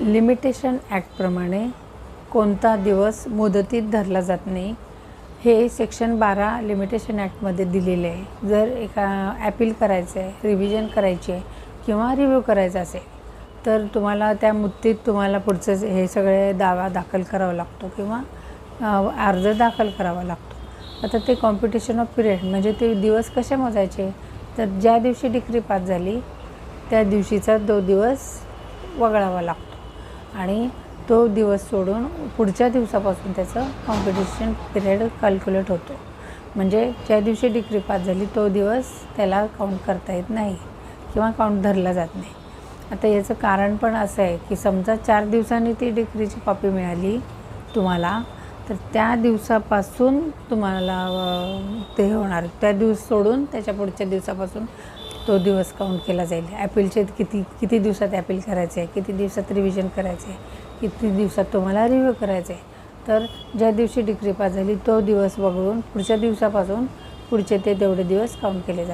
Limitation ॲक्टप्रमाणे कोणता दिवस मुदतीत धरला जात नाही हे सेक्शन बारा लिमिटेशन ॲक्टमध्ये दिलेले आहे. जर एका ॲपील करायचं आहे रिव्हिजन करायची आहे किंवा रिव्ह्यू करायचा असेल तर तुम्हाला त्या मुदतीत तुम्हाला पुढचं हे सगळे दावा दाखल करावा लागतो किंवा अर्ज दाखल करावा लागतो. आता ते कॉम्पिटिशन ऑफ पिरियड म्हणजे ते दिवस कसे मोजायचे? तर ज्या दिवशी डिग्री पास झाली त्या दिवशीचा तो दिवस वगळावा लागतो. आणि तो दिवस सोडून पुढच्या दिवसापासून त्याचं कॉम्पिटिशन पिरियड कॅल्क्युलेट होतो. म्हणजे ज्या दिवशी डिग्री पास झाली तो दिवस त्याला काउंट करता येत नाही किंवा काउंट धरला जात नाही. आता याचं कारण पण असं आहे की समजा चार दिवसांनी ती डिग्रीची कॉपी मिळाली तुम्हाला तर त्या दिवसापासून तुम्हाला ते होणार. त्या दिवस सोडून त्याच्या पुढच्या दिवसापासून तो दिवस काउंट केला जाईल. ॲपीलचे किती किती दिवसात ॲपील करायचे आहे? किती दिवसात रिव्हिजन करायचे आहे? किती दिवसात तुम्हाला रिव्ह्यू करायचं आहे? तर ज्या दिवशी डिग्री पास झाली तो दिवस वगळून पुढच्या दिवसापासून पुढचे ते तेवढे दिवस काउंट केले जातात.